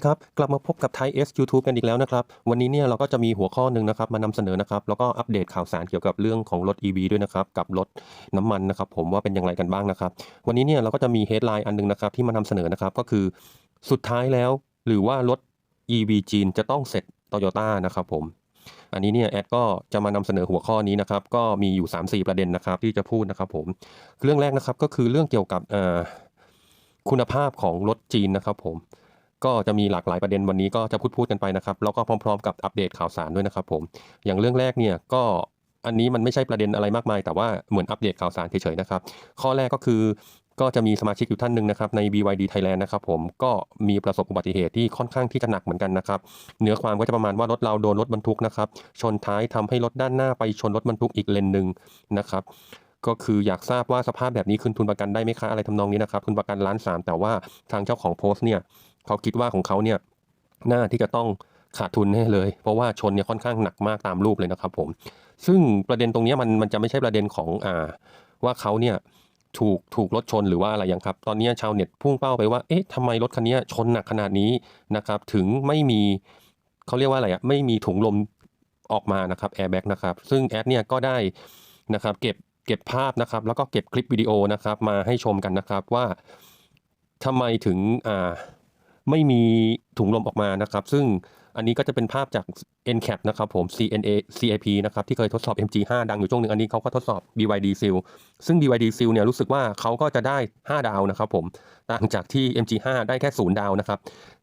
ดีครับ กลับมาพบกับไทยเอสยูทูบกันอีกแล้วนะครับ วันนี้เนี่ยเราก็จะมีหัวข้อหนึ่งนะครับ มานำเสนอนะครับ แล้วก็อัปเดตข่าวสารเกี่ยวกับเรื่องของรถ EV ด้วยนะครับ กับรถน้ำมันนะครับ ผมว่าเป็นอย่างไรกันบ้างนะครับ วันนี้เนี่ยเราก็จะมีเฮดไลน์อันหนึงนะครับ ที่มานำเสนอนะครับ ก็คือสุดท้ายแล้ว หรือว่ารถ EV จีนจะต้องเสร็จโตโยต้านะครับผมอันนี้เนี่ยแอดก็จะมานำเสนอหัวข้อนี้นะครับก็มีอยู่ 3-4 ประเด็นนะครับ ที่จะพูดนะครับผมเรื่องแรกนะครับก็คือเรื่องเกี่ยวกับคุณภาพของรถจีนนะครับผม ก็จะมีหลากหลายประเด็นวันนี้ก็จะพูดพูดกันไปนะครับแล้วก็พร้อม ๆ กับอัปเดตข่าวสารด้วยนะครับผมอย่างเรื่องแรกเนี่ยก็อันนี้มันไม่ใช่ประเด็นอะไรมากมาย แต่ว่าเหมือนอัปเดตข่าวสารเฉยๆนะครับข้อแรกก็คือก็จะมีสมาชิกอยู่ท่านหนึ่งนะครับใน BYD Thailand นะครับผมก็มีประสบอุบัติเหตุที่ค่อนข้างที่จะหนักเหมือนกันนะครับเนื้อความก็จะประมาณว่ารถเราโดนรถบรรทุกนะครับชนท้ายทำให้รถด้านหน้าไปชนรถบรรทุกอีกเลนหนึ่งนะครับก็คืออยากทราบว่าสภาพแบบนี้คืนทุนประกันได้ไหมคะอะไรทำนองนี้นะครับทุนประกันล้านสามแต่ว่าทางเจ้าของโพสต์เนี่ย เขาคิดว่าของเขาเนี่ยน่าที่จะต้องขาดทุนแน่เลย เพราะว่าชนเนี่ยค่อนข้างหนักมากตามรูปเลยนะครับผม ซึ่งประเด็นตรงนี้มันมันจะไม่ใช่ประเด็นของอ่าว่าเขาเนี่ยถูกถูกรถชนหรือว่าอะไรอย่างครับ ตอนนี้ชาวเน็ตพุ่งเป้าไปว่า เอ๊ะทำไมรถคันนี้ชนหนักขนาดนี้นะครับ ถึงไม่มีเขาเรียกว่าอะไรอะไม่มีถุงลมออกมานะครับแอร์แบ็กนะครับ ซึ่งแอดเนี่ยก็ได้นะครับ เก็บเก็บภาพนะครับ แล้วก็เก็บคลิปวิดีโอนะครับ มาให้ชมกันนะครับว่าทำไมถึงอ่า ไม่มีถุงลมออกมานะครับ ซึ่งอันนี้ก็จะเป็นภาพจาก NCAP นะครับผม CNA CAP นะครับที่เคยทดสอบ MG5 ดังอยู่ช่วงหนึ่งอันนี้เขาก็ทดสอบ BYD Seal ซึ่ง BYD Seal เนี่ยรู้สึกว่าเขาก็จะได้ 5 ดาวนะครับผมต่างจากที่ MG5 ได้แค่ 0 ดาวนะครับ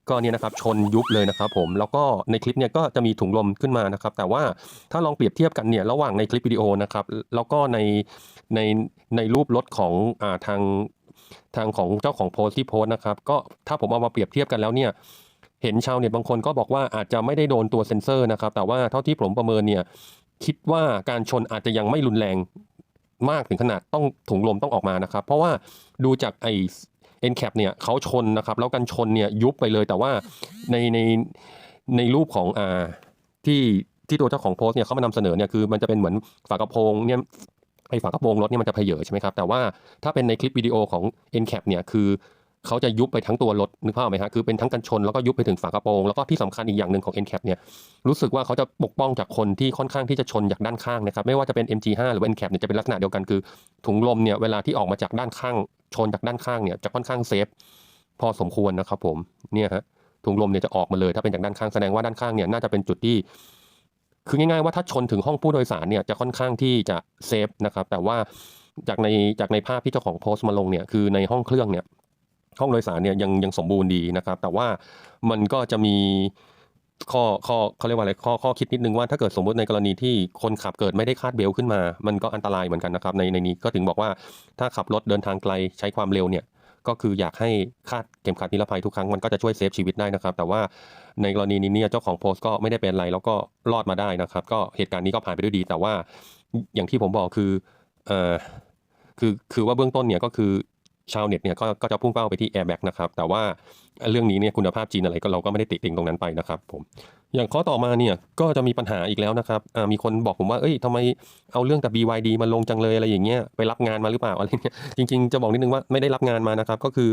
ก็เนี่ยนะครับชนยุบเลยนะครับผมแล้วก็ในคลิปเนี่ยก็จะมีถุงลมขึ้นมานะครับ แต่ว่าถ้าลองเปรียบเทียบกันเนี่ยระหว่างในคลิปวิดีโอนะครับแล้วก็ในในในรูปรถของอ่าทาง ทางของเจ้าของโพสต์ที่โพสต์นะครับก็ถ้าผมเอามาเปรียบเทียบกันแล้วเนี่ยเห็นชาวเน็ตบางคนก็บอกว่าอาจจะไม่ได้โดนตัวเซ็นเซอร์นะครับ แต่ว่าเท่าที่ผมประเมินเนี่ยคิดว่าการชนอาจจะยังไม่รุนแรงมากถึงขนาดต้องถุงลมต้องออกมานะครับ เพราะว่าดูจากไอเอ็นแคปเนี่ยเขาชนนะครับ แล้วกันชนเนี่ยยุบไปเลยแต่ว่าในในในรูปของอ่าที่ที่ตัวเจ้าของโพสต์เนี่ยเขามานำเสนอเนี่ยคือมันจะเป็นเหมือนฝากระโปรงเนี่ย ไอฝากระโปรงรถเนี่ยมันจะเพเยอใช่ไหมครับ แต่ว่าถ้าเป็นในคลิปวิดีโอของ n c a p เนี่ยคือเขาจะยุบไปทั้งตัวรถนึกภาพไหมฮะคือเป็นทั้งกันชนแล้วก็ยุบไปถึงฝากระโปรงแล้วก็ที่สำคัญอีกอย่างหนึ่งของ n c a p เนี่ยรู้สึกว่าเขาจะปกป้องจากคนที่ค่อนข้างที่จะชนจากด้านข้างนะครับไม่ว่าจะเป็น MG5 หรือ n c a p เนี่ยจะเป็นลักษณะเดียวกันคือ ถุงลมเนี่ยเวลาที่ออกมาจากด้านข้างชนจากด้านข้างเนี่ยจะค่อนข้างเซฟพอสมควรนะครับผมเนี่ยฮะถุงลมเนี่ยจะออกมาเลยถ้าเป็นจากด้านข้างแสดงว่าด้านข้างเนี่ยน่าจะเป็นจุดที่ คือง่ายๆว่าถ้าชนถึงห้องผู้โดยสารเนี่ยจะค่อนข้างที่จะเซฟนะครับ แต่ว่าจากในจากในภาพที่เจ้าของโพสต์มาลงเนี่ยคือในห้องเครื่องเนี่ยห้องโดยสารเนี่ยยังยังสมบูรณ์ดีนะครับ แต่ว่ามันก็จะมีข้อข้อเขาเรียกว่าอะไรข้อข้อคิดนิดนึงว่าถ้าเกิดสมมติในกรณีที่คนขับเกิดไม่ได้คาดเบลต์ขึ้นมา มันก็อันตรายเหมือนกันนะครับในในนี้ก็ถึงบอกว่าถ้าขับรถเดินทางไกลใช้ความเร็วเนี่ย ก็คืออยากให้คาดเข็มขัดนิรภัยทุกครั้งมันก็จะช่วยเซฟชีวิตได้นะครับ แต่ว่าในกรณีนี้เนี่ยเจ้าของโพสต์ก็ไม่ได้เป็นอะไรแล้วก็รอดมาได้นะครับ ก็เหตุการณ์นี้ก็ผ่านไปด้วยดี แต่ว่าอย่างที่ผมบอกคือเอ่อคือคือว่าเบื้องต้นเนี่ยก็คือ ชาวเน็ตเนี่ยก็ก็จะพุ่งเป้าไปที่ Airbag นะครับแต่ว่าเรื่องนี้เนี่ยคุณภาพจีนอะไรก็เราก็ไม่ได้ติติงตรงนั้นไปนะครับผมอย่างข้อต่อมาเนี่ยก็จะมีปัญหาอีกแล้วนะครับมีคนบอกผมว่าเอ้ยทำไมเอาเรื่องกับ BYD มาลงจังเลยอะไรอย่างเงี้ยไปรับงานมาหรือเปล่าอะไรเงี้ยจริงๆจะบอกนิดนึงว่าไม่ได้รับงานมานะครับก็คือ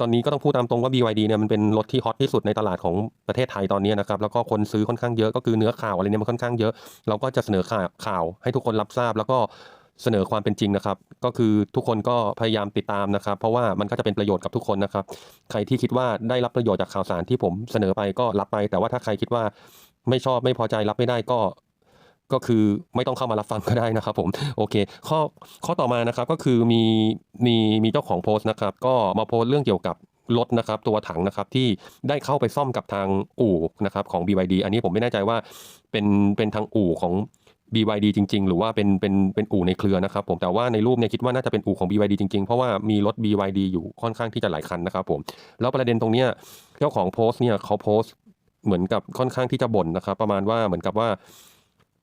ตอนนี้ก็ต้องพูดตามตรงว่า BYD เนี่ยมันเป็นรถที่ฮอตที่สุดในตลาดของประเทศไทยตอนนี้นะครับแล้วก็คนซื้อค่อนข้างเยอะก็คือเนื้อข่าวอะไรเนี่ยมันค่อนข้างเยอะ เราก็จะเสนอข่าวข่าวให้ทุกคนรับทราบ แล้วก็ เสนอความเป็นจริงนะครับ ก็คือทุกคนก็พยายามติดตามนะครับ เพราะว่ามันก็จะเป็นประโยชน์กับทุกคนนะครับ ใครที่คิดว่าได้รับประโยชน์จากข่าวสารที่ผมเสนอไปก็รับไป แต่ว่าถ้าใครคิดว่าไม่ชอบไม่พอใจรับไม่ได้ก็ก็คือไม่ต้องเข้ามารับฟังก็ได้นะครับผมโอเคข้อข้อต่อมานะครับก็คือมีมีมีเจ้าของโพสต์นะครับ ก็มาโพสต์เรื่องเกี่ยวกับรถนะครับตัวถังนะครับที่ได้เข้าไปซ่อมกับทางอู่นะครับของ BYD อันนี้ผมไม่แน่ใจว่าเป็นเป็นทางอู่ของ BYD จริง ๆ หรือว่าเป็นเป็นเป็นอู่ในเครือนะครับผมแต่ว่าในรูปเนี่ยคิดว่าน่าจะเป็นอู่ของ BYD จริง ๆ เพราะว่ามีรถ BYD อยู่ค่อนข้างที่จะหลายคันนะครับผมแล้วประเด็นตรงเนี้ยเจ้าของโพสต์เนี่ยเขาโพสต์เหมือนกับค่อนข้างที่จะบ่นนะครับ ประมาณว่าเหมือนกับว่า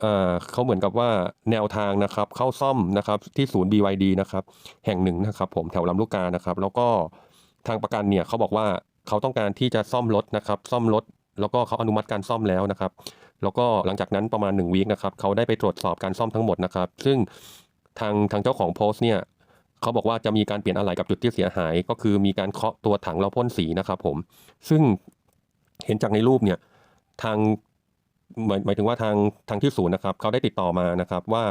เออเขาเหมือนกับว่าแนวทางนะครับเข้าซ่อมนะครับที่ศูนย์ BYD นะครับแห่งหนึ่งนะครับผมแถวลำลูกกานะครับ แล้วก็ทางประกันเนี่ยเขาบอกว่าเขาต้องการที่จะซ่อมรถนะครับ ซ่อมรถ แล้วก็เขาอนุมัติการซ่อมแล้วนะครับ แล้วก็หลังจากนั้นประมาณ1วีคนะครับเขาได้ไปตรวจสอบการซ่อมทั้งหมดนะครับ ซึ่งทางทางเจ้าของโพสต์เนี่ยเขาบอกว่าจะมีการเปลี่ยนอะไหล่กับจุดที่เสียหาย ก็คือมีการเคาะตัวถังแล้วพ่นสีนะครับผม ซึ่งเห็นจากในรูปเนี่ยทางหมายหมายถึงว่าทางทางที่ศูนย์นะครับเขาได้ติดต่อมานะครับว่า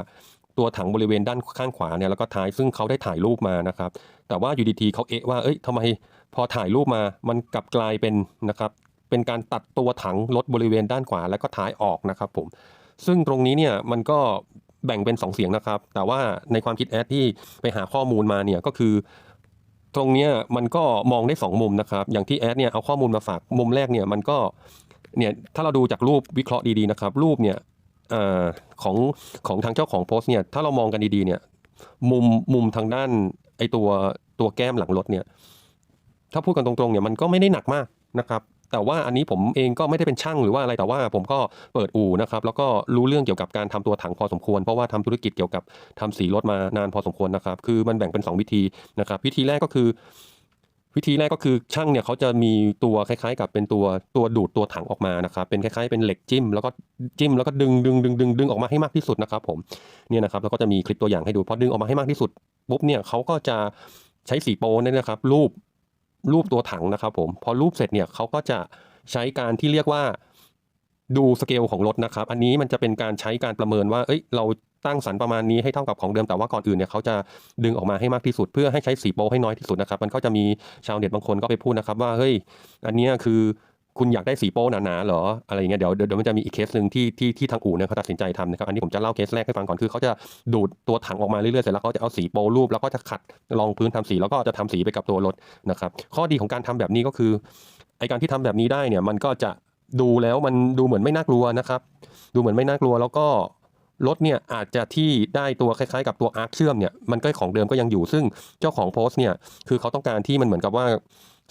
ตัวถังบริเวณด้านข้างขวาเนี่ยแล้วก็ท้ายซึ่งเขาได้ถ่ายรูปมานะครับ แต่ว่าอยู่ดีๆเขาเอะว่าเอ้ยทำไมพอถ่ายรูปมามันกลับกลายเป็นนะครับ เป็นการตัดตัวถังรถบริเวณด้านขวาแล้วก็ท้ายออกนะครับผมซึ่งตรงนี้เนี่ยมันก็แบ่งเป็นสองเสียงนะครับ แต่ว่าในความคิดแอดที่ไปหาข้อมูลมาเนี่ยก็คือ ตรงนี้มันก็มองได้สองมุมนะครับ อย่างที่แอดเนี่ยเอาข้อมูลมาฝากมุมแรกเนี่ยมันก็เนี่ยถ้าเราดูจากรูปวิเคราะห์ดีๆนะครับ รูปเนี่ยอของของทางเจ้าของโพสต์เนี่ยถ้าเรามองกันดีๆเนี่ยมุมมุมทางด้านไอตัวตัวแก้มหลังรถเนี่ยถ้าพูดกันตรงๆเนี่ยมันก็ไม่ได้หนักมากนะครับ แต่ว่าอันนี้ผมเองก็ไม่ได้เป็นช่างหรือว่าอะไรแต่ว่าผมก็เปิดอู่นะครับแล้วก็รู้เรื่องเกี่ยวกับการทำตัวถังพอสมควร เพราะว่าทำธุรกิจเกี่ยวกับทำสีรถมานานพอสมควรนะครับ คือมันแบ่งเป็น 2 วิธีนะครับ วิธีแรกก็คือ วิธีแรกก็คือช่างเนี่ยเขาจะมีตัวคล้ายๆ กับเป็นตัวตัวดูดตัวถังออกมานะครับเป็นคล้ายๆเป็นเหล็กจิ้ม แล้วก็จิ้มแล้วก็ดึงดึงดึงดึงดึงออกมาให้มากที่สุดนะครับผมเนี่ยนะครับแล้วก็จะมีคลิปตัวอย่างให้ดูพอดึงออกมาให้มากที่สุดปุ๊บเนี่ยเขาก็จะใช้สีโปนนี่นะครับรูป รูปตัวถังนะครับผมพอรูปเสร็จเนี่ยเขาก็จะใช้การที่เรียกว่าดูสเกลของรถนะครับ อันนี้มันจะเป็นการใช้การประเมินว่า เอ้ย เราตั้งสรรประมาณนี้ให้เท่ากับของเดิม แต่ว่าก่อนอื่นเนี่ยเขาจะดึงออกมาให้มากที่สุด เพื่อให้ใช้สีโปให้น้อยที่สุดนะครับ มันก็จะมีชาวเน็ตบางคนก็ไปพูดนะครับว่า เฮ้ย อันนี้คือ คุณอยากได้สีโป้หนาๆหรออะไรอย่างเงี้ยเดี๋ยวเดี๋ยวมันจะมีอีกเคสหนึ่งที่ที่ที่ทางอู่เนี่ยเขาตัดสินใจทำนะครับอันนี้ผมจะเล่าเคสแรกให้ฟังก่อนคือเขาจะดูดตัวถังออกมาเรื่อยๆเสร็จแล้วเขาจะเอาสีโป้รูปแล้วก็จะขัดรองพื้นทำสีแล้วก็จะทำสีไปกับตัวรถนะครับข้อดีของการทำแบบนี้ก็คือไอการที่ทำแบบนี้ได้เนี่ยมันก็จะดูแล้วมันดูเหมือนไม่น่ากลัวนะครับ ดูเหมือนไม่น่ากลัวแล้วก็รถเนี่ยอาจจะที่ได้ตัวคล้ายๆ กับตัวอาร์คเชื่อมเนี่ยมันก็ของเดิมก็ยังอยู่ซึ่งเจ้าของโพสต์เนี่ยคือเขาต้องการที่มันเหมือนกับว่า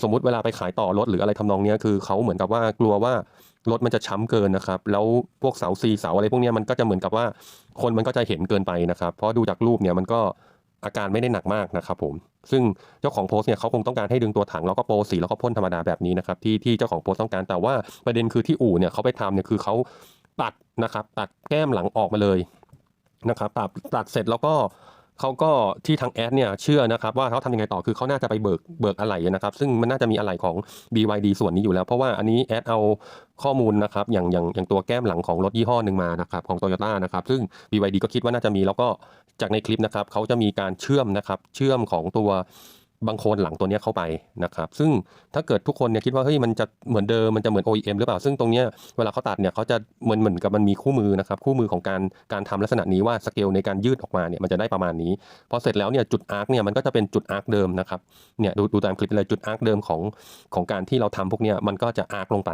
สมมุติเวลาไปขายต่อรถหรืออะไรทำนองนี้คือเขาเหมือนกับว่ากลัวว่ารถมันจะช้ำเกินนะครับ แล้วพวกเสาซีเสาอะไรพวกนี้มันก็จะเหมือนกับว่าคนมันก็จะเห็นเกินไปนะครับ เพราะดูจากรูปเนี่ยมันก็อาการไม่ได้หนักมากนะครับผม ซึ่งเจ้าของโพสต์เนี่ยเขาคงต้องการให้ดึงตัวถังแล้วก็โปรสีแล้วก็พ่นธรรมดาแบบนี้นะครับที่ที่เจ้าของโพสต์ต้องการแต่ว่าประเด็นคือที่อู่เนี่ยเขาไปทำเนี่ยคือเขาตัดนะครับตัดแก้มหลังออกมาเลยนะครับตัดตัดเสร็จแล้วก็ เขาก็ที่ทางแอดเนี่ยเชื่อนะครับว่าเขาทำยังไงต่อคือเขาน่าจะไปเบิกเบิกอะไหล่นะครับ ซึ่งมันน่าจะมีอะไหล่ของ BYD ส่วนนี้อยู่แล้ว เพราะว่าอันนี้แอดเอาข้อมูลนะครับอย่างอย่างอย่างตัวแก้มหลังของรถยี่ห้อหนึ่งมานะครับของ Toyota นะครับซึ่ง BYD ก็คิดว่าน่าจะมีแล้วก็จากในคลิปนะครับเขาจะมีการเชื่อมนะครับเชื่อมของตัว บางโคนหลังตัวนี้เข้าไปนะครับ ซึ่งถ้าเกิดทุกคนเนี่ยคิดว่าเฮ้ยมันจะเหมือนเดิมมันจะเหมือน OEM หรือเปล่า ซึ่งตรงเนี้ยเวลาเขาตัดเนี่ยเขาจะเหมือนเหมือนกับมันมีคู่มือนะครับคู่มือของการการทำลักษณะนี้ว่าสเกลในการยืดออกมาเนี่ยมันจะได้ประมาณนี้พอเสร็จแล้วเนี่ยจุดอาร์คเนี่ยมันก็จะเป็นจุดอาร์คเดิมนะครับเนี่ยดูดูตามคลิปเลยจุดอาร์คเดิมของของการที่เราทำพวกเนี้ยมันก็จะอาร์คลงไป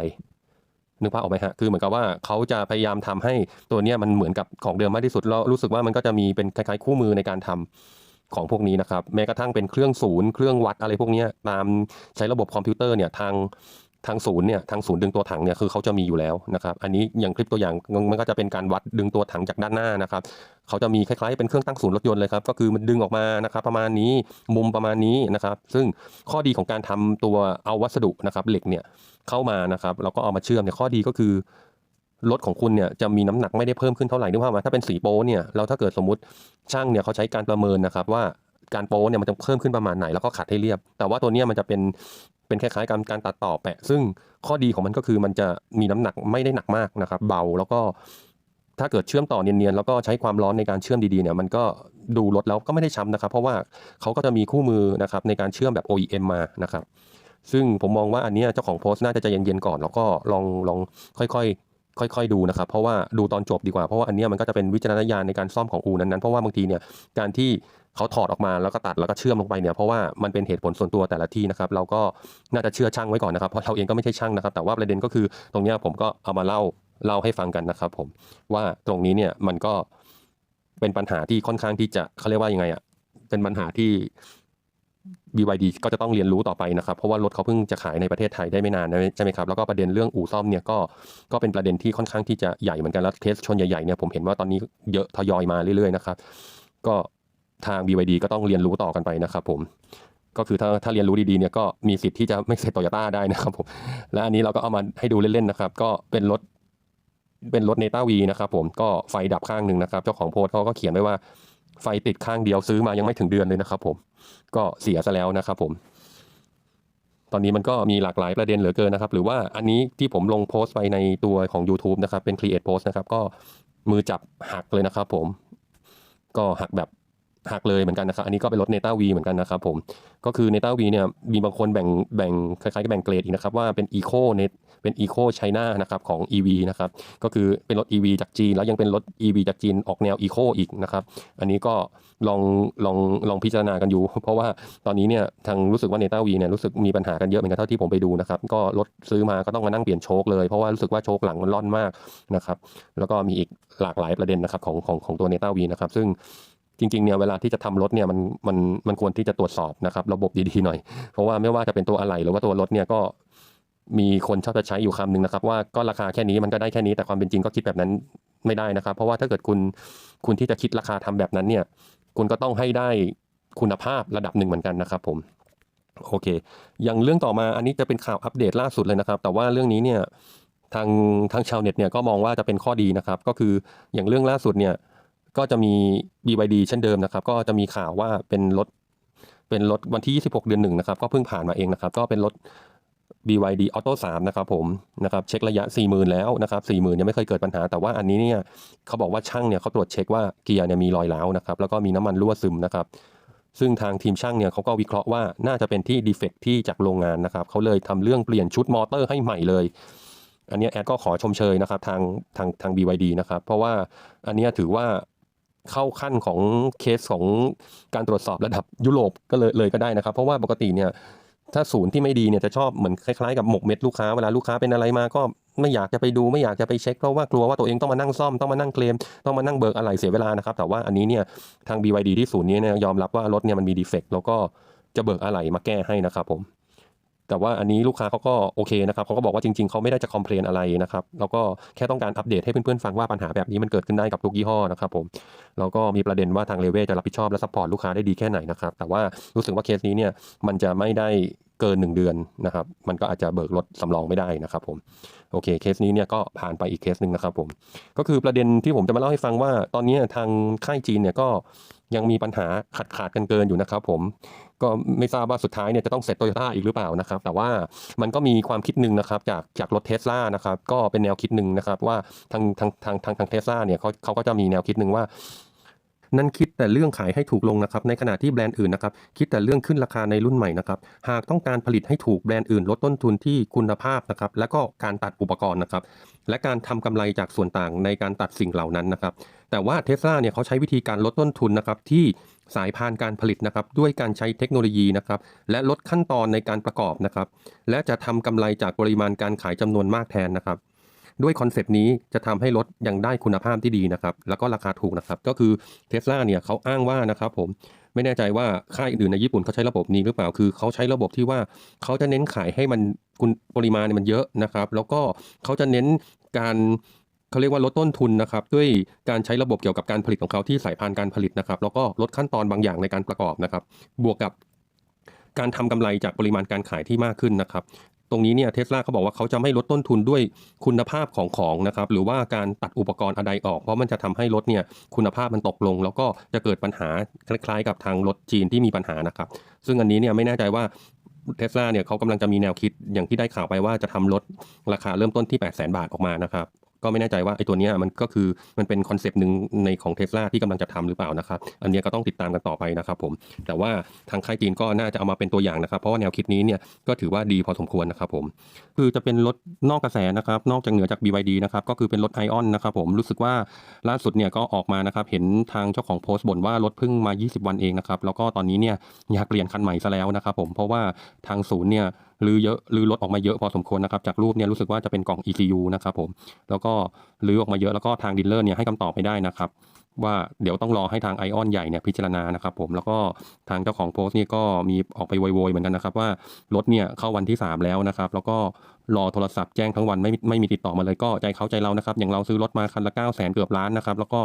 นึกภาพออกไหมฮะ คือเหมือนกับว่าเขาจะพยายามทำให้ตัวเนี้ยมันเหมือนกับของเดิมมากที่สุดแล้วรู้สึกว่ามันก็จะมีเป็นคล้ายๆคู่มือในการทำ ของพวกนี้นะครับ แม้กระทั่งเป็นเครื่องศูนย์เครื่องวัดอะไรพวกนี้ตามใช้ระบบคอมพิวเตอร์เนี่ยทางทางศูนย์เนี่ยทางศูนย์ดึงตัวถังเนี่ยคือเขาจะมีอยู่แล้วนะครับ อันนี้อย่างคลิปตัวอย่างมันก็จะเป็นการวัดดึงตัวถังจากด้านหน้านะครับเขาจะมีคล้ายๆเป็นเครื่องตั้งศูนย์รถยนต์เลยครับก็คือมันดึงออกมานะครับประมาณนี้มุมประมาณนี้นะครับ ซึ่งข้อดีของการทำตัวเอาวัสดุนะครับเหล็กเนี่ยเข้ามานะครับแล้วก็เอามาเชื่อมเนี่ยข้อดีก็คือ รถของคุณเนี่ยจะมีน้ำหนักไม่ได้เพิ่มขึ้นเท่าไหร่นึกภาพว่าถ้าเป็นสีโป้เนี่ยเราถ้าเกิดสมมติช่างเนี่ยเขาใช้การประเมินนะครับว่าการโป้เนี่ยมันจะเพิ่มขึ้นประมาณไหนแล้วก็ขัดให้เรียบ แต่ว่าตัวเนี้ยมันจะเป็นเป็นคล้ายๆการการตัดต่อแปะ ซึ่งข้อดีของมันก็คือมันจะมีน้ำหนักไม่ได้หนักมากนะครับ เบาแล้วก็ถ้าเกิดเชื่อมต่อเนียนๆแล้วก็ใช้ความร้อนในการเชื่อมดีๆเนี่ยมันก็ดูรถแล้วก็ไม่ได้ช้ำนะครับ เพราะว่าเขาก็จะมีคู่มือนะครับในการเชื่อมแบบ OEM มานะครับ ซึ่งผมมองว่าอันนี้เจ้าของโพสต์น่าจะใจเย็นๆก่อน แล้วก็ลองลองค่อยๆ ค่อยๆดูนะครับ เพราะว่าดูตอนจบดีกว่า เพราะว่าอันนี้มันก็จะเป็นวิจารณญาณในการซ่อมของอูนั้นๆ เพราะว่าบางทีเนี่ยการที่เขาถอดออกมาแล้วก็ตัดแล้วก็เชื่อมลงไปเนี่ยเพราะว่ามันเป็นเหตุผลส่วนตัวแต่ละที่นะครับเราก็น่าจะเชื่อช่างไว้ก่อนนะครับเพราะเราเองก็ไม่ใช่ช่างนะครับ แต่ว่าประเด็นก็คือตรงนี้ผมก็เอามาเล่าเล่าให้ฟังกันนะครับ ผมว่าตรงนี้เนี่ยมันก็เป็นปัญหาที่ค่อนข้างที่จะเขาเรียกว่ายังไงอะเป็นปัญหาที่ BYD ก็จะต้องเรียนรู้ต่อไปนะครับ เพราะว่ารถเขาเพิ่งจะขายในประเทศไทยได้ไม่นานนะใช่ไหมครับ แล้วก็ประเด็นเรื่องอู่ซ่อมเนี่ยก็ก็เป็นประเด็นที่ค่อนข้างที่จะใหญ่เหมือนกันแล้วเคสชนใหญ่ๆเนี่ยผมเห็นว่าตอนนี้เยอะทยอยมาเรื่อยๆนะครับ ก็ทาง BYD ก็ต้องเรียนรู้ต่อกันไปนะครับผมก็คือถ้าถ้าเรียนรู้ดีๆเนี่ยก็มีสิทธิ์ที่จะไม่เสร็จโตโยต้าได้นะครับผมและอันนี้เราก็เอามาให้ดูเล่นๆนะครับ ก็เป็นรถเป็นรถเนต้าวีนะครับผมก็ไฟดับข้างหนึ่งนะครับ เจ้าของโพสต์เขาก็เขียนไว้ว่าไฟติดข้างเดียวซื้อมายังไม่ถึงเดือนเลยนะครับผม ก็เสียซะแล้วนะครับผม ตอนนี้มันก็มีหลากหลายประเด็นเหลือเกินนะครับ หรือว่าอันนี้ที่ผมลงโพสต์ไปในตัวของ YouTube นะครับ เป็น Create Post นะครับ ก็มือจับหักเลยนะครับผม ก็หักแบบ หักเลยเหมือนกันนะครับ อันนี้ก็เป็นรถเนต้าวีเหมือนกันนะครับผม ก็คือเนต้าวีเนี่ยมีบางคนแบ่งแบ่งคล้ายๆกับแบ่งเกรดอีกนะครับว่าเป็นอีโคเนเป็นอีโคไชน่านะครับของ EV นะครับ ก็คือเป็นรถ EV จากจีน แล้วยังเป็นรถ EV จากจีนออกแนวอีโคอีกนะครับ อันนี้ก็ลองลองลองพิจารณากันอยู่ เพราะว่าตอนนี้เนี่ยทางรู้สึกว่าเนต้าวีเนี่ยรู้สึกมีปัญหากันเยอะเหมือนกันเท่าที่ผมไปดูนะครับ ก็รถซื้อมาก็ต้องมานั่งเปลี่ยนโชคเลยเพราะว่ารู้สึกว่าโชคหลังมันร่อนมากนะครับ แล้วก็มีอีกหลากหลายประเด็นนะครับของของของตัวเนต้าวีนะครับซึ่ง จริงๆเนี่ยเวลาที่จะทำรถเนี่ยมันมันมันควรที่จะตรวจสอบนะครับระบบดีๆหน่อย เพราะว่าไม่ว่าจะเป็นตัวอะไหล่หรือว่าตัวรถเนี่ยก็มีคนชอบจะใช้อยู่คำหนึ่งนะครับว่าก็ราคาแค่นี้มันก็ได้แค่นี้แต่ความเป็นจริงก็คิดแบบนั้นไม่ได้นะครับ เพราะว่าถ้าเกิดคุณคุณที่จะคิดราคาทำแบบนั้นเนี่ยคุณก็ต้องให้ได้คุณภาพระดับหนึ่งเหมือนกันนะครับผมโอเค อย่างเรื่องต่อมาอันนี้จะเป็นข่าวอัปเดตล่าสุดเลยนะครับ แต่ว่าเรื่องนี้เนี่ยทางทางชาวเน็ตเนี่ยก็มองว่าจะเป็นข้อดีนะครับ ก็คืออย่างเรื่องล่าสุดเนี่ย ก็จะมี BYD เช่นเดิมนะครับ ก็จะมีข่าวว่าเป็นรถเป็นรถวันที่ 26 เดือนหนึ่งนะครับ ก็เพิ่งผ่านมาเองนะครับ ก็เป็นรถ BYD Auto 3 นะครับผมนะครับเช็คระยะ 40,000 แล้วนะครับ40,000ยังไม่เคยเกิดปัญหา แต่ว่าอันนี้เนี่ยเขาบอกว่าช่างเนี่ยเขาตรวจเช็คว่าเกียร์เนี่ยมีรอยร้าวนะครับแล้วก็มีน้ำมันรั่วซึมนะครับซึ่งทางทีมช่างเนี่ยเขาก็วิเคราะห์ว่าน่าจะเป็นที่ดีเฟกที่จากโรงงานนะครับเขาเลยทำเรื่องเปลี่ยนชุดมอเตอร์ให้ใหม่เลย อันนี้แอดก็ขอชมเชยนะครับทางทางทาง BYD นะครับเพราะว่าอันนี้ถือว่า เข้าขั้นของเคสของการตรวจสอบระดับยุโรปก็เลยเลยก็ได้นะครับ เพราะว่าปกติเนี่ยถ้าศูนย์ที่ไม่ดีเนี่ยจะชอบเหมือนคล้ายๆกับหมกเม็ดลูกค้าเวลาลูกค้าเป็นอะไรมาก็ไม่อยากจะไปดูไม่อยากจะไปเช็คเพราะว่ากลัวว่าตัวเองต้องมานั่งซ่อมต้องมานั่งเคลมต้องมานั่งเบิกอะไรเสียเวลานะครับ แต่ว่าอันนี้เนี่ยทาง BYD ที่ศูนย์นี้เนี่ยยอมรับว่ารถเนี่ยมันมีดีเฟกต์แล้วก็จะเบิกอะไรมาแก้ให้นะครับผม แต่ว่าอันนี้ลูกค้าเขาก็โอเคนะครับเขาก็บอกว่าจริงๆเขาไม่ได้จะคอมเพลนอะไรนะครับแล้วก็แค่ต้องการอัปเดตให้เพื่อนๆฟังว่าปัญหาแบบนี้มันเกิดขึ้นได้กับทุกยี่ห้อนะครับผมแล้วก็มีประเด็นว่าทางเลเวจะรับผิดชอบและซัพพอร์ตลูกค้าได้ดีแค่ไหนนะครับแต่ว่ารู้สึกว่าเคสนี้เนี่ยมันจะไม่ได้เกิน 1 เดือนนะครับ มันก็อาจจะเบิกรถสำรองไม่ได้นะครับผมโอเคเคสนี้เนี่ยก็ผ่านไปอีกเคสหนึ่งนะครับผมก็คือประเด็นที่ผมจะมาเล่าให้ฟังว่า ตอนนี้ทางค่ายจีนเนี่ยก็ ยังมีปัญหาขาดขาดกันเกินอยู่นะครับผมก็ไม่ทราบว่าสุดท้ายเนี่ยจะต้องเสร็จโตโยต้าอีกหรือเปล่านะครับ แต่ว่ามันก็มีความคิดหนึ่งนะครับจากจากรถเทสลานะครับก็เป็นแนวคิดหนึ่งนะครับว่าทางทางทางทางทางเทสลาเนี่ยเขาเขาก็จะมีแนวคิดหนึ่งว่า นั่นคิดแต่เรื่องขายให้ถูกลงนะครับ ในขณะที่แบรนด์อื่นนะครับคิดแต่เรื่องขึ้นราคาในรุ่นใหม่นะครับ หากต้องการผลิตให้ถูกแบรนด์อื่น ลดต้นทุนที่คุณภาพนะครับ และก็การตัดอุปกรณ์นะครับ และการทำกำไรจากส่วนต่างในการตัดสิ่งเหล่านั้นนะครับ แต่ว่าเทสลาเนี่ยเขาใช้วิธีการลดต้นทุนนะครับที่สายพานการผลิตนะครับด้วยการใช้เทคโนโลยีนะครับและลดขั้นตอนในการประกอบนะครับและจะทำกำไรจากปริมาณการขายจำนวนมากแทนนะครับ ด้วยคอนเซปต์นี้จะทำให้รถยังได้คุณภาพที่ดีนะครับ แล้วก็ราคาถูกนะครับ ก็คือเทสลาเนี่ยเขาอ้างว่านะครับผมไม่แน่ใจว่าค่ายอื่นในญี่ปุ่นเขาใช้ระบบนี้หรือเปล่า คือเขาใช้ระบบที่ว่าเขาจะเน้นขายให้มันคุณปริมาณเนี่ยมันเยอะนะครับ แล้วก็เขาจะเน้นการเขาเรียกว่าลดต้นทุนนะครับด้วยการใช้ระบบเกี่ยวกับการผลิตของเขาที่สายพานการผลิตนะครับ แล้วก็ลดขั้นตอนบางอย่างในการประกอบนะครับ บวกกับการทำกำไรจากปริมาณการขายที่มากขึ้นนะครับ ตรงนี้เนี่ยเทสลาเขาบอกว่าเขาจะไม่ลดต้นทุนด้วยคุณภาพของของนะครับหรือว่าการตัดอุปกรณ์อะไรออก เพราะมันจะทำให้รถเนี่ยคุณภาพมันตกลง แล้วก็จะเกิดปัญหาคล้ายๆ กับทางรถจีนที่มีปัญหานะครับซึ่งอันนี้เนี่ยไม่แน่ใจว่าเทสลาเนี่ยเขากำลังจะมีแนวคิดอย่างที่ได้ข่าวไปว่าจะทำรถราคาเริ่มต้นที่ 8 0 0 0 0 0 บาทออกมานะครับ ก็ไม่แน่ใจว่าไอ้ตัวนี้มันก็คือมันเป็นคอนเซปต์หนึ่งในของเทสลาที่กำลังจะทำหรือเปล่านะครับ อันเนี้ยก็ต้องติดตามกันต่อไปนะครับผม แต่ว่าทางค่ายจีนก็น่าจะเอามาเป็นตัวอย่างนะครับ เพราะว่าแนวคิดนี้เนี่ยก็ถือว่าดีพอสมควรนะครับผม คือจะเป็นรถนอกกระแสนะครับ นอกจากเหนือจาก BYD นะครับ ก็คือเป็นรถไอออนนะครับผม รู้สึกว่าล่าสุดเนี่ยก็ออกมานะครับ เห็นทางเจ้าของโพสต์บ่นว่ารถเพิ่งมา 20 วันเองนะครับ แล้วก็ตอนนี้เนี่ยอยากเปลี่ยนคันใหม่ซะแล้วนะครับผม เพราะว่าทางศูนย์เนี่ย รือเยอะรือรถออกมาเยอะพอสมควรนะครับจากรูปเนี่ยรู้สึกว่าจะเป็นกล่อง ECU นะครับผมแล้วก็รือออกมาเยอะแล้วก็ทางดีลเลอร์เนี่ยให้คำตอบไม่ได้นะครับว่าเดี๋ยวต้องรอให้ทางไอออนใหญ่เนี่ยพิจารณานะครับผมแล้วก็ทางเจ้าของโพสต์นี่ก็มีออกไปโวยๆเหมือนกันนะครับว่ารถเนี่ยเข้าวันที่ 3 แล้วนะครับ แล้วก็ รอโทรศัพท์แจ้งทั้งวันไม่ไม่มีติดต่อมาเลยก็ใจเขาใจเรานะครับ อย่างเราซื้อรถมาคันละ9 0 0 0 0เกือบล้านนะครับ แล้วก็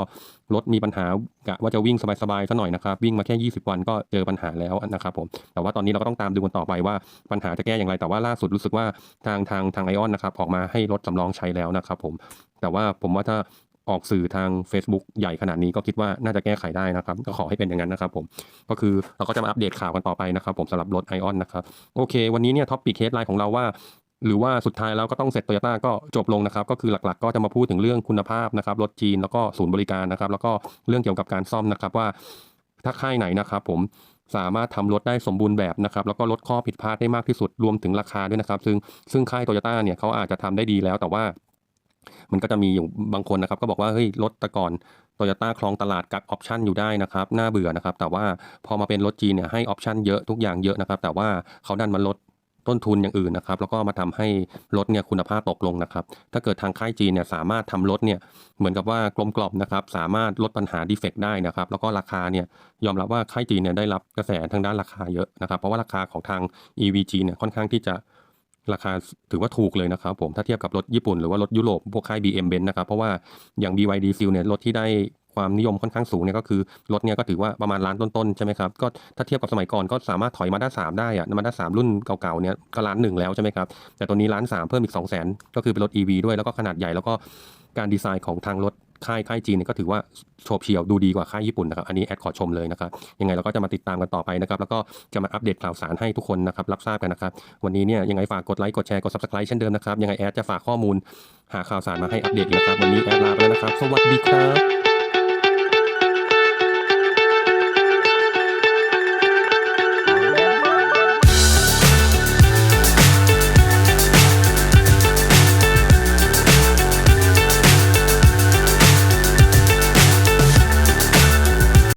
รถมีปัญหากะว่าจะวิ่งสบายๆซะหน่อยนะครับ วิ่งมาแค่ 20 วันก็เจอปัญหาแล้วนะครับผมแต่ว่าตอนนี้เราก็ต้องตามดูกันต่อไปว่าปัญหาจะแก้อย่างไร แต่ว่าล่าสุดรู้สึกว่าทางทางทางไอออนนะครับออกมาให้รถสำรองใช้แล้วนะครับผมแต่ว่าผมว่าถ้าออกสื่อทาง Facebook ใหญ่ขนาดนี้ก็คิดว่าน่าจะแก้ไขได้นะครับ ก็ขอให้เป็นอย่างนั้นนะครับผมก็คือเราก็จะมาอัปเดตข่าวกันต่อไปนะครับ ผมสำหรับรถไอออนนะครับ โอเค วันนี้เนี่ยท็อปปิกเฮดไลน์ของเราว่า หรือว่าสุดท้ายแล้วก็ต้องเสร็จโตโยต้าก็จบลงนะครับ ก็คือหลักๆ ก็จะมาพูดถึงเรื่องคุณภาพนะครับรถจีนแล้วก็ศูนย์บริการนะครับ แล้วก็เรื่องเกี่ยวกับการซ่อมนะครับว่าถ้าค่ายไหนนะครับ ผมสามารถทำรถได้สมบูรณ์แบบนะครับ แล้วก็ลดข้อผิดพลาดได้มากที่สุดรวมถึงราคาด้วยนะครับ ซึ่งซึ่งค่ายโตโยต้าเนี่ยเขาอาจจะทำได้ดีแล้วแต่ว่ามันก็จะมีอยู่บางคนนะครับก็บอกว่าเฮ้ยรถต่ก่อนโตโยต้าคลองตลาดกักออปชันอยู่ได้นะครับน่าเบื่อนะครับ แต่ว่าพอมาเป็นรถจีนเนี่ยให้ออปชันเยอะทุกอย่างเยอะนะครับ แต่ว่าเขาดันมาลด ต้นทุนอย่างอื่นนะครับแล้วก็มาทำให้รถเนี่ยคุณภาพตกลงนะครับ ถ้าเกิดทางค่ายจีนเนี่ยสามารถทำรถเนี่ยเหมือนกับว่ากลมกล่อมนะครับสามารถลดปัญหาดีเฟกต์ได้นะครับแล้วก็ราคาเนี่ยยอมรับว่าค่ายจีนเนี่ยได้รับกระแสทางด้านราคาเยอะนะครับ เพราะว่าราคาของทาง EVG เนี่ยค่อนข้างที่จะ ราคาถือว่าถูกเลยนะครับผมถ้าเทียบกับรถญี่ปุ่นหรือว่ารถยุโรปพวกค่าย BM Benz นะครับเพราะว่าอย่าง BYD Seal เนี่ยรถที่ได้ความนิยมค่อนข้างสูงเนี่ยก็คือรถเนี่ยก็ถือว่าประมาณล้านต้นๆใช่ไหมครับก็ถ้าเทียบกับสมัยก่อนก็สามารถถอยมาด้าสามได้อะมาด้าสามรุ่นเก่าๆเนี่ยก็ล้านหนึ่งแล้วใช่ไหมครับแต่ตัวนี้ล้านสามเพิ่มอีก2 0 0 0 0 0ก็คือเป็นรถ EV ด้วยแล้วก็ขนาดใหญ่แล้วก็การดีไซน์ของทางรถ ค่ายค่ายจีนเนี่ยก็ถือว่าโฉบเฉี่ยวดูดีกว่าค่ายญี่ปุ่นนะครับอันนี้แอดขอชมเลยนะครับยังไงเราก็จะมาติดตามกันต่อไปนะครับแล้วก็จะมาอัปเดตข่าวสารให้ทุกคนนะครับรับทราบกันนะครับวันนี้เนี่ยยังไงฝากกดไลค์กดแชร์กด subscribe เช่นเดิมนะครับยังไงแอดจะฝากข้อมูลหาข่าวสารมาให้อัปเดตอีกนะครับวันนี้แอดลาไปแล้วนะครับ สวัสดีครับ